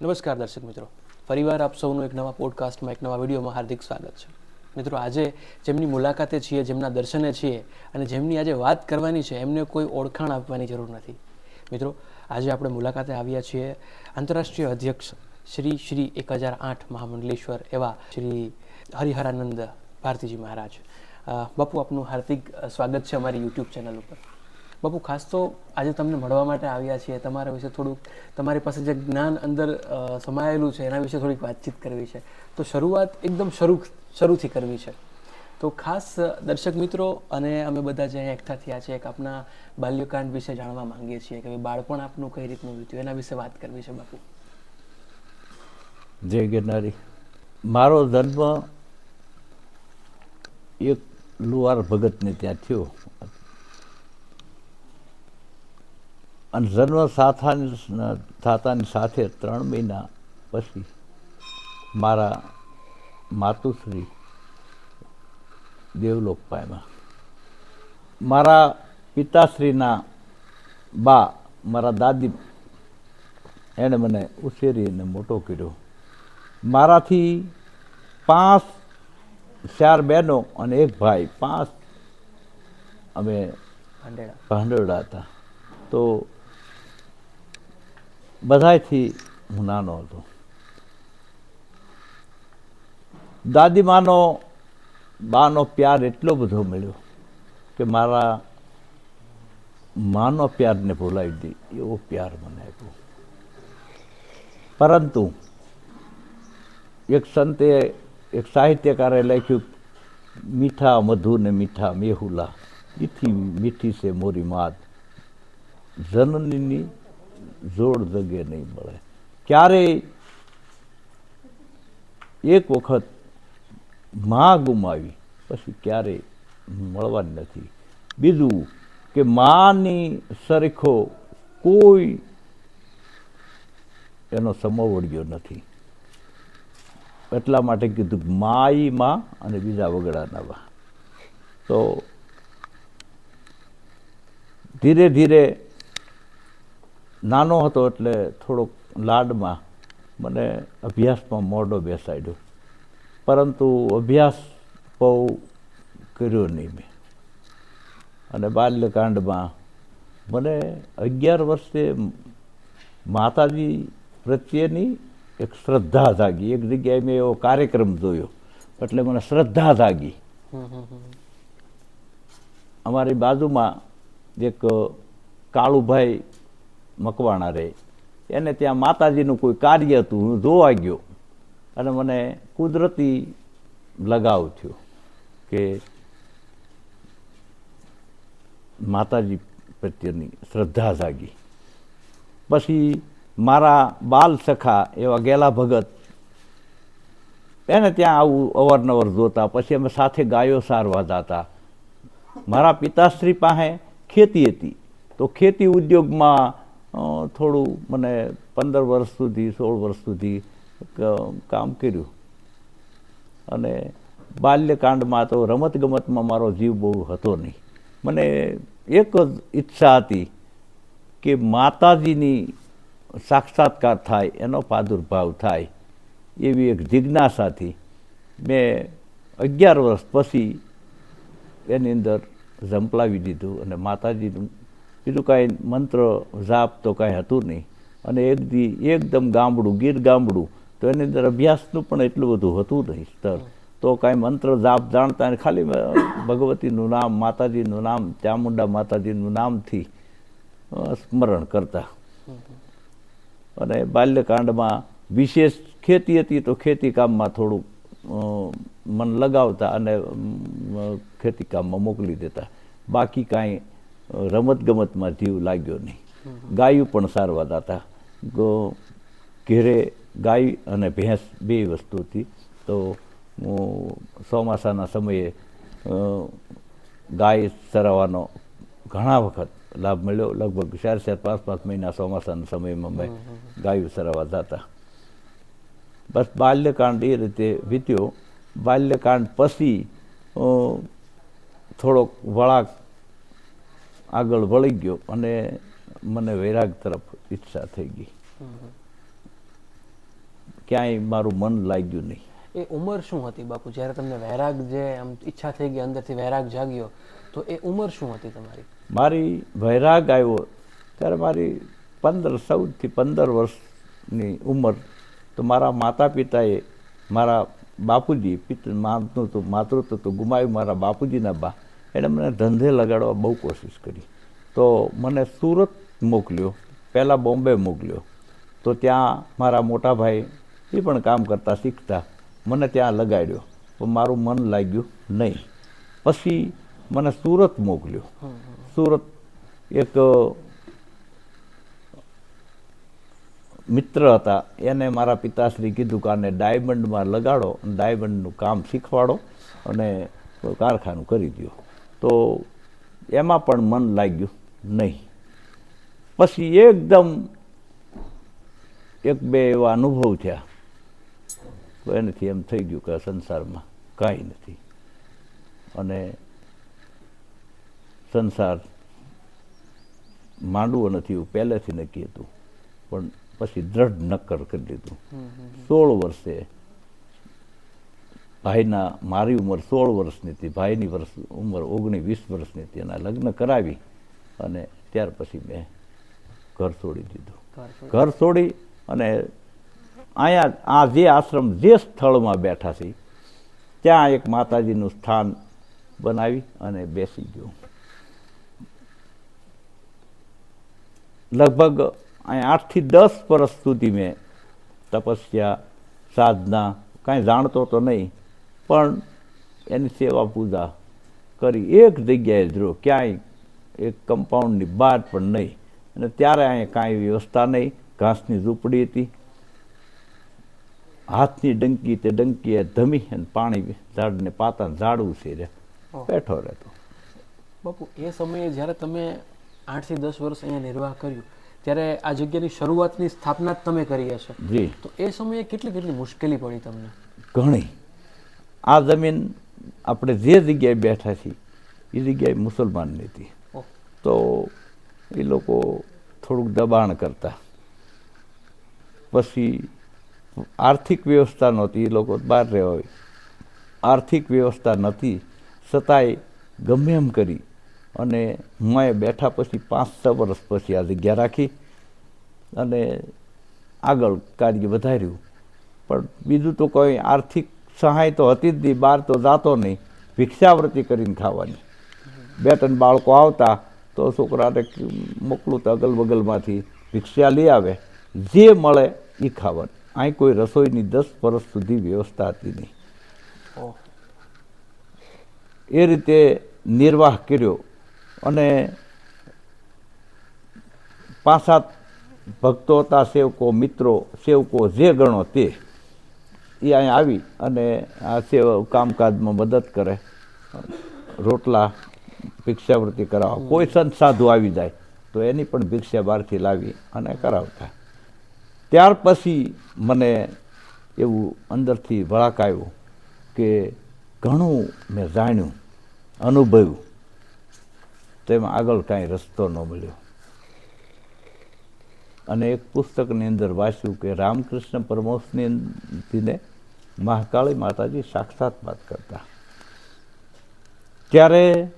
નમસ્કાર દર્શક મિત્રો. ફરીવાર આપ સૌનું એક નવા પોડકાસ્ટમાં એક નવા વિડીયોમાં હાર્દિક સ્વાગત છે. મિત્રો, આજે જેમની મુલાકાતે છીએ, જેમના દર્શને છીએ અને જેમની આજે વાત કરવાની છે, એમને કોઈ ઓળખાણ આપવાની જરૂર નથી. મિત્રો, આજે આપણે મુલાકાતે આવ્યા છીએ આંતરરાષ્ટ્રીય અધ્યક્ષ શ્રી શ્રી એક હજાર આઠ મહામંડલેશ્વર એવા શ્રી હરિહરાનંદ ભારતીજી મહારાજ. બાપુ, આપનું હાર્દિક સ્વાગત છે અમારી યુટ્યુબ ચેનલ ઉપર. બાપુ, ખાસ તો આજે તમને મળવા માટે આવ્યા છીએ. તમારા વિશે થોડુંક, તમારી પાસે જે જ્ઞાન અંદર સમાયેલું છે, એના વિશે થોડીક વાતચીત કરવી છે. તો શરૂઆત એકદમ શરૂ, શરૂથી કરવી છે. તો ખાસ દર્શક મિત્રો, અને અમે બધા જે એકઠા થયા છે એક આપના બાલ્યકાંડ વિશે જાણવા માંગીએ છીએ કે બાળપણ આપનું કઈ રીતનું વીત્યું? એના વિશે વાત કરવી છે, બાપુ. જય ગિરનારી. મારો જન્મ એક લુવાર ભગતને ત્યાં થયો. અને જન્મ સાથાની થતાની સાથે ત્રણ મહિના પછી મારા માતુશ્રી દેવલોક પામ્યા. મારા પિતાશ્રીના બા મારા દાદી એણે મને ઉછેરી અને મોટો કર્યો. મારાથી પાંચ ચાર બહેનો અને એક ભાઈ પાંચ અમે ભાંડેડા હતા. તો બધાયથી હું નાનો હતો. દાદીમાનો, બાનો પ્યાર એટલો બધો મળ્યો કે મારા માનો પ્યારને ભૂલાવી દે, એવો પ્યાર મને આપ્યો. પરંતુ એક સંતે એક સાહિત્યકારે લખ્યું, મીઠા મધુ ને મીઠા મેહુલા એથી મીઠી છે મોરી માત જનનીની જોડ જગે નહીં મળે. ક્યારેય એક વખતમાં ગુમાવી, પછી ક્યારેય મળવાની નથી. બીજું કે માની સરખો કોઈ એનો સમવડ્યો નથી. એટલા માટે કીધું માઈ માં અને બીજા વગડાના બા તો ધીરે ધીરે નાનો હતો એટલે થોડોક લાડમાં મને અભ્યાસમાં મોડો બેસાડ્યો. પરંતુ અભ્યાસ બહુ કર્યો નહીં મેં. અને બાલ્યકાંડમાં મને અગિયાર વર્ષે માતાજી પ્રત્યેની એક શ્રદ્ધા જાગી. એક જગ્યાએ મેં એવો કાર્યક્રમ જોયો. એટલે મને શ્રદ્ધા જાગી. અમારી બાજુમાં એક કાળુભાઈ મકવાણા રહે એને ત્યાં માતાજીનું કોઈ કાર્ય હતું, હું જોવા ગયો. અને મને કુદરતી લગાવ થયો કે માતાજી પ્રત્યેની શ્રદ્ધા જાગી. પછી મારા બાલ સખા એવા ગેલા ભગત એને ત્યાં આવું અવારનવાર જોતા, પછી અમે સાથે ગાયો સારવા જતા. મારા પિતાશ્રી પાસે ખેતી હતી. તો ખેતી ઉદ્યોગમાં થોડું મને પંદર વર્ષ સુધી, સોળ વર્ષ સુધી કામ કર્યું. અને બાલ્યકાંડમાં તો રમતગમતમાં મારો જીવ બહુ હતો નહીં. મને એક જ ઈચ્છા હતી કે માતાજીની સાક્ષાત્કાર થાય, એનો પ્રાદુર્ભાવ થાય, એવી એક જિજ્ઞાસાથી મેં અગિયાર વર્ષ પછી એની અંદર ઝંપલાવી દીધું અને માતાજીનું બીજું કાંઈ મંત્ર જાપ તો કાંઈ હતું નહીં. અને એક દી એકદમ ગામડું, ગીર ગામડું, તો એની અંદર અભ્યાસનું પણ એટલું બધું હતું નહીં સ્તર. તો કાંઈ મંત્ર જાપ જાણતા ને ખાલી ભગવતીનું નામ, માતાજીનું નામ, ચામુંડા માતાજીનું નામથી સ્મરણ કરતા. અને બાલ્યકાંડમાં વિશેષ ખેતી હતી તો ખેતી કામમાં થોડુંક મન લગાવતા અને ખેતી કામમાં મોકલી દેતા. બાકી કાંઈ રમતગમતમાં જીવ લાગ્યો નહીં. ગાયું પણ સારવા દાતા ગો ઘેરે ગાય અને ભેંસ બે વસ્તુ હતી. તો હું ચોમાસાના સમયે ગાય ચરાવવાનો ઘણા વખત લાભ મળ્યો. લગભગ ચાર ચાર પાંચ પાંચ મહિના ચોમાસાના સમયમાં મેં ગાયું ચરાવવા જતા. બસ બાલ્યકાંડ એ રીતે વીત્યો. બાલ્યકાંડ પછી થોડોક વળાક આગળ વળી ગયો અને મને વૈરાગ તરફ ઈચ્છા થઈ ગઈ. ક્યાંય મારું મન લાગ્યું નહીં. એ ઉંમર શું હતી બાપુ? જ્યારે તમને વૈરાગ જે આમ ઈચ્છા થઈ ગઈ અંદરથી વૈરાગ જાગ્યો તો એ ઉંમર શું હતી તમારી? મારી વૈરાગ આવ્યો ત્યારે મારી પંદર ચૌદથી પંદર વર્ષની ઉંમર. તો મારા માતા પિતાએ મારા બાપુજી પિત માનતું તો માતૃત્વ તો ગુમાવ્યું મારા બાપુજીના બા. એણે મને ધંધે લગાડવા બહુ કોશિશ કરી. તો મને સુરત મોકલ્યો. પહેલાં બોમ્બે મોકલ્યો. તો ત્યાં મારા મોટા ભાઈ એ પણ કામ કરતા શીખતા. મને ત્યાં લગાડ્યો. પણ મારું મન લાગ્યું નહીં. પછી મને સુરત મોકલ્યો. સુરત એક મિત્ર હતા. એને મારા પિતાશ્રી કીધું કે આને ડાયમંડમાં લગાડો ડાયમંડનું કામ શીખવાડો અને કારખાનું કરી દો તો એમાં પણ મન લાગ્યું નહીં. પછી એકદમ એક બે એવા અનુભવ થયા. તો એનાથી એમ થઈ ગયું કે સંસારમાં કાંઈ નથી. અને સંસાર માંડવો નથી એવું પહેલેથી નક્કી હતું. પણ પછી દ્રઢ નક્કર કરી દીધું. સોળ વર્ષે ભાઈના મારી ઉંમર સોળ વર્ષની હતી ભાઈની વર્ષ ઉંમર ઓગણીસ વીસ વર્ષની હતી. એના લગ્ન કરાવી અને ત્યાર પછી મેં ઘર છોડી દીધું. ઘર છોડી. અને અહીંયા આ જે આશ્રમ જે સ્થળમાં બેઠા છે ત્યાં એક માતાજીનું સ્થાન બનાવી અને બેસી ગયું. લગભગ આઠથી દસ વર્ષ સુધી મેં તપસ્યા સાધના કાંઈ જાણતો તો નહીં પણ એની સેવા પૂજા કરી. એક જગ્યાએ જ રહ્યો. ક્યાંય એક કમ્પાઉન્ડની બહાર પણ નહીં. અને ત્યારે અહીંયા કાંઈ વ્યવસ્થા નહીં. ઘાસની ઝૂંપડી હતી. હાથની ડંકી તે ડંકીએ ધમી અને પાણી ઝાડને પાતા ઝાડવું છે રે. બેઠો રહેતો. બાપુ એ સમયે જ્યારે તમે આઠથી દસ વર્ષ અહીંયા નિર્વાહ કર્યું ત્યારે આ જગ્યાની શરૂઆતની સ્થાપના જ તમે કરી હશે. જી. તો એ સમયે કેટલી કેટલી મુશ્કેલી પડી તમને? ઘણી. આ જમીન આપણે જે જગ્યાએ બેઠા છીએ એ જગ્યાએ મુસલમાનની હતી. તો એ લોકો થોડુંક દબાણ કરતા. પછી આર્થિક વ્યવસ્થા નહોતી એ લોકો બહાર રહેવા હોય. આર્થિક વ્યવસ્થા નથી છતાંય ગમે એમ કરી. અને હું બેઠા પછી પાંચ છ વર્ષ પછી આ જગ્યા રાખી અને આગળ કાર્ય વધાર્યું. પણ બીજું તો કોઈ આર્થિક સહાય તો હતી જ નહીં, બહાર તો જાતો નહીં. ભિક્ષાવૃત્તિ કરીને ખાવાની. બે ત્રણ બાળકો આવતા તો છોકરાને મોકલું તો અગલ બગલમાંથી ભિક્ષા લઈ આવે. જે મળે એ ખાવાનું. અહીં કોઈ રસોઈની દસ વર્ષ સુધી વ્યવસ્થા હતી નહીં. એ રીતે નિર્વાહ કર્યો અને પાંચ સાત ભક્તો હતા, સેવકો, મિત્રો, સેવકો જે ગણો તે એ અહીં આવી અને આ સેવા કામકાજમાં મદદ કરે. રોટલા ભિક્ષાવૃત્તિ કરાવવા કોઈ સંત સાધુ આવી જાય તો એની પણ ભિક્ષા બહારથી લાવી અને કરાવતા. ત્યાર પછી મને એવું અંદરથી વળાક આવ્યું કે ઘણું મેં જાણ્યું અનુભવ્યું. તેમાં આગળ કાંઈ રસ્તો ન મળ્યો. અને એક પુસ્તકની અંદર વાંચ્યું કે રામકૃષ્ણ પરમહંસની મહાકાળી માતાજી સાક્ષાત વાત કરતા. ત્યારે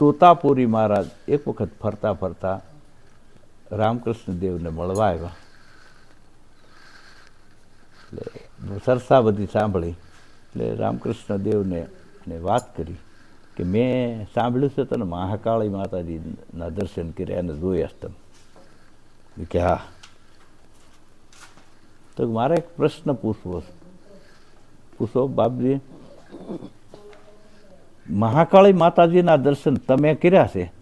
તોતાપુરી મહારાજ એક વખત ફરતા ફરતા રામકૃષ્ણ દેવને મળવા આવ્યા. એટલે સરસા બધી સાંભળી, એટલે રામકૃષ્ણ દેવને વાત કરી કે મેં સાંભળ્યું છે તને મહાકાળી માતાજીના દર્શન કર્યા અને જોયા તમે કે હા. તો મારે એક પ્રશ્ન પૂછવો પૂછો, બાપજી. મહાકાળી માતાજીના દર્શન તમે કર્યા છે?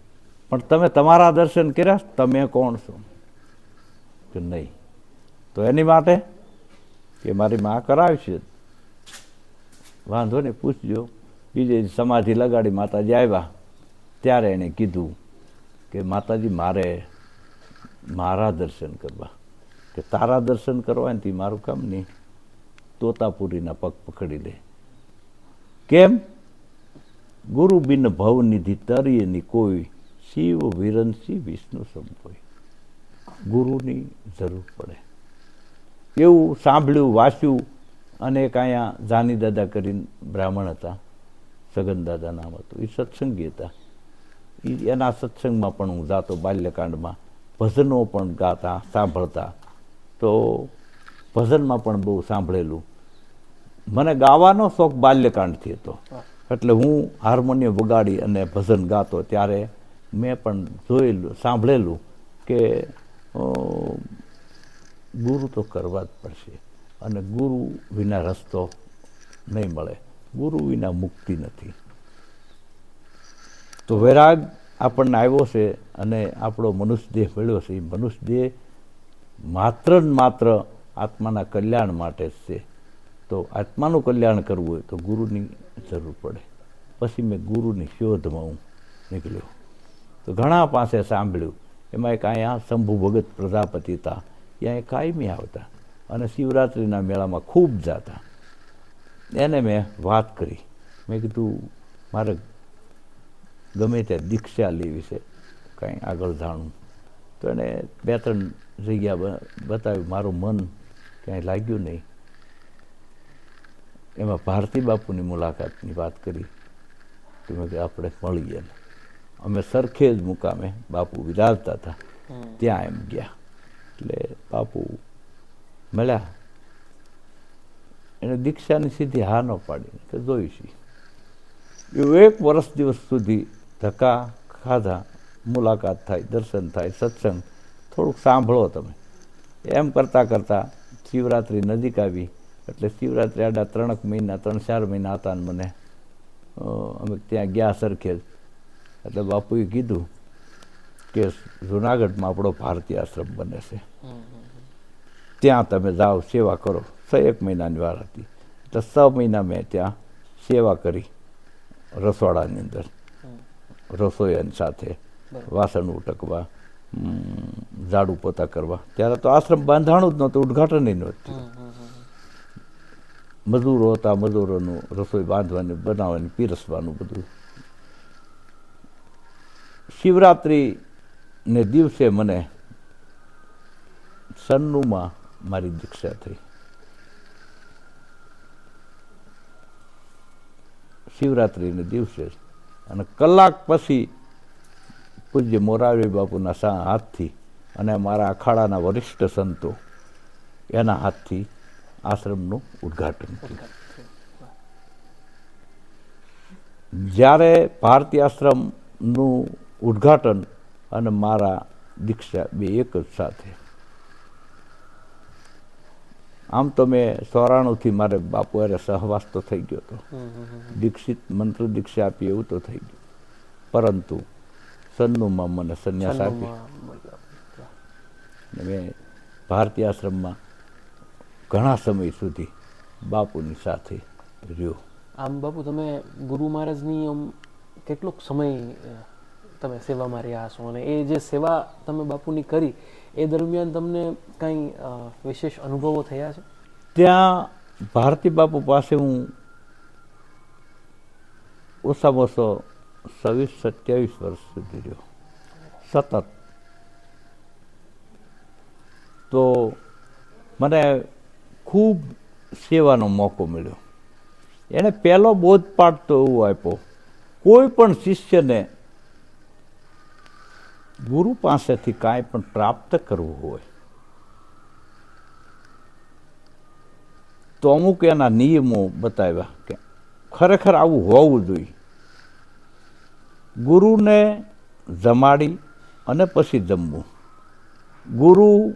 પણ તમે તમારા દર્શન કર્યા, તમે કોણ છો? કે નહીં? તો એની માટે કે મારી મા કરાવી છે. વાંધો ને પૂછજો. બીજે સમાધિ લગાડી માતાજી આવ્યા. ત્યારે એણે કીધું કે માતાજી, મારે મારા દર્શન કરવા. કે તારા દર્શન કરવા ને મારું કામ નહીં. તોતાપુરીના પગ પકડી લે. કેમ? ગુરુ બિન ભવનિધિ તરીયની કોઈ શિવ વિરંસી વિષ્ણુ સંપોય ગુરુની જરૂર પડે. એવું સાંભળ્યું, વાંચ્યું અને એક અહીંયા જાની દાદા કરીને બ્રાહ્મણ હતા. સગન દાદા નામ હતું. એ સત્સંગી હતા. એ એના સત્સંગમાં પણ હું જાતો બાલ્યકાંડમાં ભજનો પણ ગાતા, સાંભળતા. તો ભજનમાં પણ બહુ સાંભળેલું. મને ગાવાનો શોખ બાલ્યકાંડથી હતો. એટલે હું હાર્મોનિયમ વગાડી અને ભજન ગાતો. ત્યારે મેં પણ જોયેલું, સાંભળેલું કે ગુરુ તો કરવા જ પડશે અને ગુરુ વિના રસ્તો નહીં મળે. ગુરુ વિના મુક્તિ નથી. તો વૈરાગ આપણને આવ્યો છે અને આપણો મનુષ્ય દેહ મળ્યો છે. એ મનુષ્ય દેહ માત્ર ને માત્ર આત્માના કલ્યાણ માટે જ છે. તો આત્માનું કલ્યાણ કરવું હોય તો ગુરુની જરૂર પડે. પછી મેં ગુરુની શોધમાં હું નીકળ્યો. તો ઘણા પાસે સાંભળ્યું, એમાં એક અહીંયા શંભુ ભગત પ્રજાપતિ હતા. ત્યાં એ કાયમી આવતા અને શિવરાત્રિના મેળામાં ખૂબ જતા. એને મેં વાત કરી. મેં કીધું, મારે ગમે તે દીક્ષા લેવી છે. કાંઈ આગળ જાણવું તો એણે બે ત્રણ જગ્યા બતાવ્યું. મારું મન ક્યાંય લાગ્યું નહીં. એમાં ભારતી બાપુની મુલાકાતની વાત કરી. તો મેં કીધું આપણે મળીએ ને. અમે સરખેજ મુકામે બાપુ વિરાજતા હતા. ત્યાં એમ ગયા. એટલે બાપુ મળ્યા. એને દીક્ષાની સીધી હા ન પાડી કે જોઈશી. એવું એક વર્ષ દિવસ સુધી ધક્કા ખાધા. મુલાકાત થાય દર્શન થાય સત્સંગ. થોડુંક સાંભળો તમે. એમ કરતાં કરતાં શિવરાત્રિ નજીક આવી. એટલે શિવરાત્રિ આડા ત્રણક મહિના ત્રણ ચાર મહિના હતા ને મને. અમે ત્યાં ગયા સરખેજ. એટલે બાપુએ કીધું કે જુનાગઢમાં આપણો ભારતીય આશ્રમ બને છે. ત્યાં તમે જાઓ સેવા કરો. છ એક મહિનાની વાર હતી. એટલે છ મહિના મેં ત્યાં સેવા કરી રસોડાની અંદર. રસોઈયાની સાથે. વાસણ ઉટકવા ઝાડુ પોતા કરવા. ત્યારે તો આશ્રમ બાંધાણું જ નહોતું નહીં નહોતું. મજૂરો હતા મજૂરોનું રસોઈ બાંધવાની બનાવવાની પીરસવાનું બધું. શિવરાત્રિ ને દિવસે મને સન્નુમાં મારી દીક્ષા થઈ. શિવરાત્રિને દિવસે અને કલાક પછી પૂજ્ય મોરારી બાપુના સા હાથથી અને મારા અખાડાના વરિષ્ઠ સંતો એના હાથથી આશ્રમનું ઉદ્ઘાટન થયું. જ્યારે ભારતીય આશ્રમનું ઉદ્ઘાટન અને મારા દીક્ષા બે એક જ સાથે. આમ તો મેં સોરાણુંથી મારે બાપુ અરે સહવાસ તો થઈ ગયો હતો. દીક્ષિત મંત્ર દીક્ષા આપી એવું તો થઈ ગયું. પરંતુ સન્નુમાં મને સંન્યાસ આપી અને મેં ભારતીય આશ્રમમાં ઘણા સમય સુધી બાપુની સાથે રહ્યો. આમ બાપુ તમે ગુરુ મહારાજની આમ કેટલોક સમય તમે સેવામાં રહ્યા છો અને એ જે સેવા તમે બાપુની કરી એ દરમિયાન તમને કંઈ વિશેષ અનુભવો થયા છે? ત્યાં ભારતી બાપુ પાસે હું ઓછામાં ઓછો છવ્વીસ સત્યાવીસ વર્ષ સુધી રહ્યો સતત તો મને ખૂબ સેવાનો મોકો મળ્યો. એણે પહેલો બોધપાઠ તો એવો આપ્યો. કોઈ પણ શિષ્યને ગુરુ પાસેથી કાંઈ પણ પ્રાપ્ત કરવું હોય, તો અમુક એના નિયમો બતાવ્યા કે ખરેખર આવું હોવું જોઈએ. ગુરુને જમાડી અને પછી જમવું. ગુરુ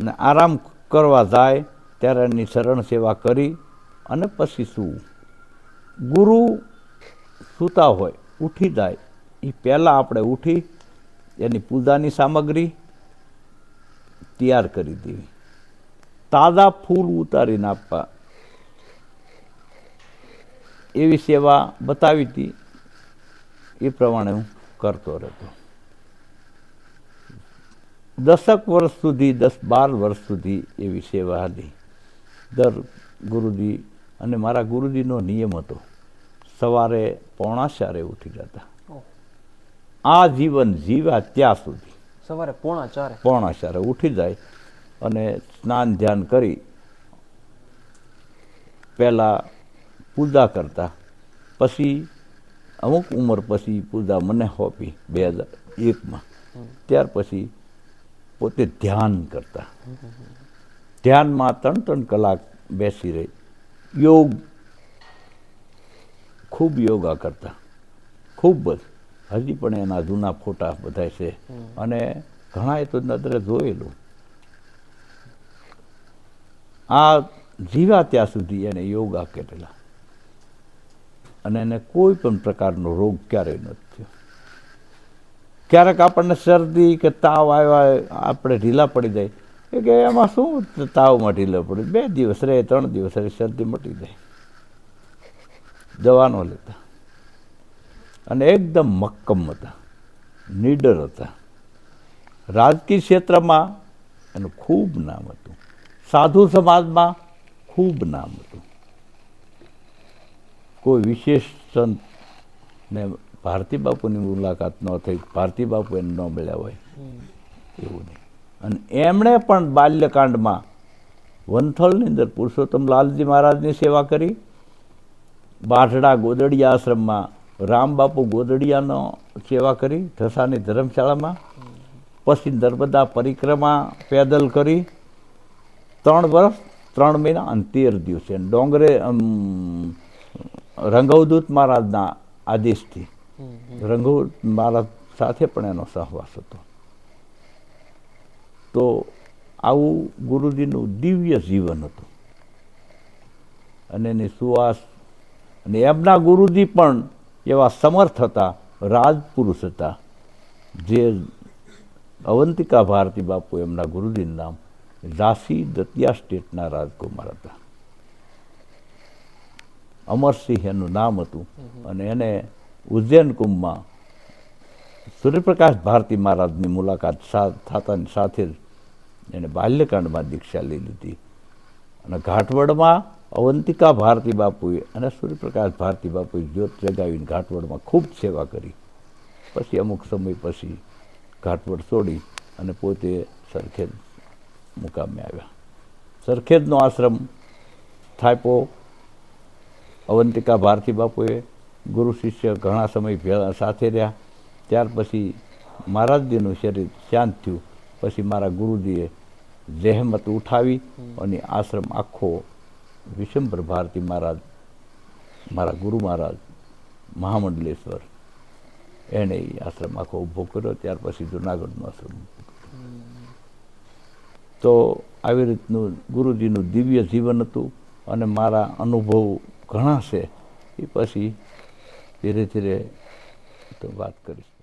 ને આરામ કરવા જાય ત્યારે એની શરણ સેવા કરી અને પછી સૂવું. ગુરુ સૂતા હોય, ઉઠી જાય એ પહેલાં આપણે ઉઠી એની પૂજાની સામગ્રી તૈયાર કરી દેવી. તાજા ફૂલ ઉતારીને આપવા. એવી સેવા બતાવી હતી એ પ્રમાણે હું કરતો રહેતો. દસક વર્ષ સુધી દસ બાર વર્ષ સુધી એવી સેવા હતી. દર ગુરુજી અને મારા ગુરુજીનો નિયમ હતો સવારે પોણા ચારે ઉઠી જતા. આ જીવન જીવ્યા ત્યાં સુધી. સવારે પોણા ચારે પોણા ચારે ઉઠી જાય અને સ્નાન ધ્યાન કરી પહેલાં પૂજા કરતા. પછી અમુક ઉંમર પછી પૂજા મને હોપી બે હજાર એકમાં. ત્યાર પછી પોતે ધ્યાન કરતા. ધ્યાનમાં ત્રણ ત્રણ કલાક બેસી રહી. યોગ ખૂબ યોગા કરતા. ખૂબ જ. હજી પણ એના જૂના ફોટા બધા છે. અને ઘણાએ તો નદરે જોયેલું. આ જીવા ત્યાં સુધી એને યોગા કરેલા અને એને કોઈ પણ પ્રકારનો રોગ ક્યારેય નથી થયો. ક્યારેક આપણને શરદી કે તાવ આવ્યા આપણે ઢીલા પડી જાય. એ કે એમાં શું તાવમાં ઢીલા પડી? બે દિવસ રહે ત્રણ દિવસ રહે શરદી મટી જાય. દવાનો લેતા. અને એકદમ મક્કમ હતા. નીડર હતા. રાજકીય ક્ષેત્રમાં એનું ખૂબ નામ હતું. સાધુ સમાજમાં ખૂબ નામ હતું. કોઈ વિશેષ સંત ને ભારતી બાપુની મુલાકાત ન થઈ, ભારતી બાપુ એને ન મળ્યા હોય. એવું નહીં. અને એમણે પણ બાલ્યકાંડમાં વંથલની અંદર પુરુષોત્તમ લાલજી મહારાજની સેવા કરી. બાઢડા ગોદડિયા આશ્રમમાં રામબાપુ ગોદડિયાનો સેવા કરી ઢસાની ધર્મશાળામાં. પછી નર્મદા પરિક્રમા પેદલ કરી. ત્રણ વર્ષ, ત્રણ મહિના અને તેર દિવસે. ડોંગરે રંગવદૂત મહારાજના આદેશથી. રંગવદૂત મહારાજ સાથે પણ એનો સહવાસ હતો. તો આવું ગુરુજીનું દિવ્ય જીવન હતું. અને એની સુવાસ અને એમના ગુરુજી પણ એવા સમર્થ હતા રાજપુરુષ હતા જે અવંતિકા ભારતી બાપુ એમના ગુરુજીનું નામ ઝાંસી દતિયા સ્ટેટના રાજકુમાર હતા. અમરસિંહ એનું નામ હતું. અને એને ઉજ્જૈન કુંભમાં સૂર્યપ્રકાશ ભારતી મહારાજની મુલાકાત થતાની સાથે જ એને બાલ્યકાંડમાં દીક્ષા લઈ લીધી. અને ઘાટવડમાં અવંતિકા ભારતી બાપુએ અને સૂર્યપ્રકાશ ભારતી બાપુએ જ્યોત જગાવીને ઘાટવડમાં ખૂબ સેવા કરી. પછી અમુક સમય પછી ઘાટવડ છોડી અને પોતે સરખેજ મુકામે આવ્યા. સરખેજનો આશ્રમ થાપ્યો. અવંતિકા ભારતી બાપુએ ગુરુ શિષ્ય ઘણા સમય સાથે રહ્યા. ત્યાર પછી મહારાજજીનું શરીર શાંત થયું. પછી મારા ગુરુજીએ જહેમત ઉઠાવી અને આશ્રમ આખો વિશંભર ભારતી મહારાજ, મારા ગુરુ મહારાજ, મહામંડલેશ્વર એણે એ આશ્રમ આખો ઊભો કર્યો. ત્યાર પછી જુનાગઢનો આશ્રમ. તો આવી રીતનું ગુરુજીનું દિવ્ય જીવન હતું અને મારા અનુભવ ઘણા છે એ પછી ધીરે ધીરે તો વાત કરીશ.